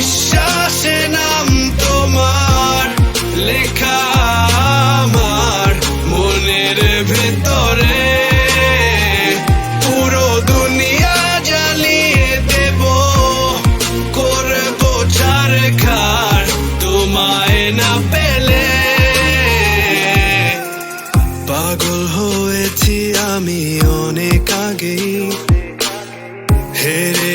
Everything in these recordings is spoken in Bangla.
Shashina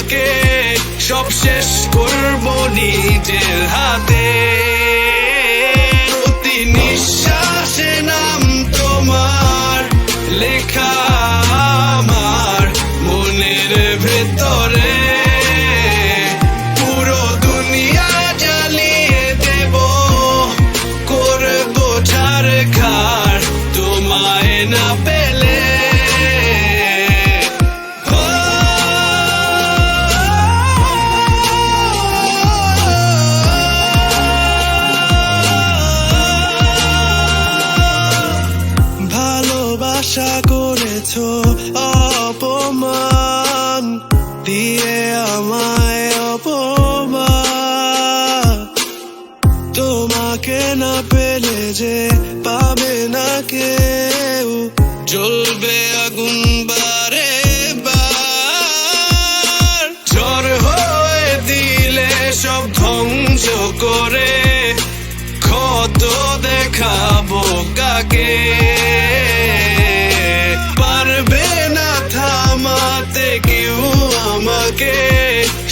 আমাকে সব শেষ করব নিজের হাতে। প্রতি নিঃশ্বাসে নাম তোমার লেখা অপমান, দিয়ে আমায় অপমান। তোমাকে না পেলে যে পাবে না কেউ, জ্বলবে আগুন বারে বার। ঝড় দিলে সব ধ্বংস করে, ক্ষত দেখাবো কাকে?